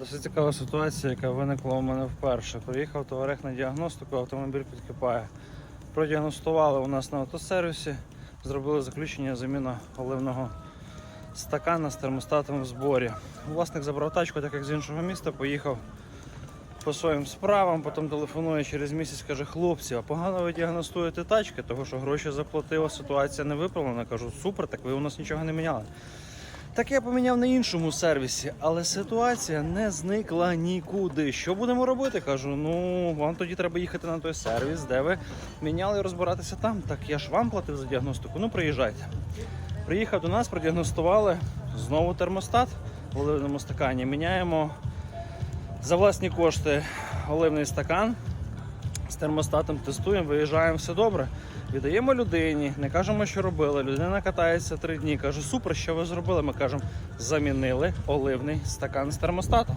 Досить цікава ситуація, яка виникла у мене вперше. Приїхав товарех на діагностику, автомобіль підкипає. Продіагностували у нас на автосервісі, зробили заключення заміна оливного стакана з термостатом в зборі. Власник забрав тачку, так як з іншого міста, поїхав по своїм справам, потім телефонує через місяць, каже, хлопці, а погано ви діагностуєте тачки, тому що гроші заплатила, ситуація не виправлена. Кажу, супер, так ви у нас нічого не міняли. Так я поміняв на іншому сервісі, але ситуація не зникла нікуди. Що будемо робити? Кажу, ну вам тоді треба їхати на той сервіс, де ви міняли розбиратися там. Так я ж вам платив за діагностику. Ну приїжджайте. Приїхав до нас, продіагностували знову термостат в оливному стакані. Міняємо за власні кошти оливний стакан з термостатом тестуємо, виїжджаємо, все добре. Віддаємо людині, не кажемо, що робили. Людина катається три дні. Каже, супер, що ви зробили? Ми кажемо, замінили оливний стакан з термостатом.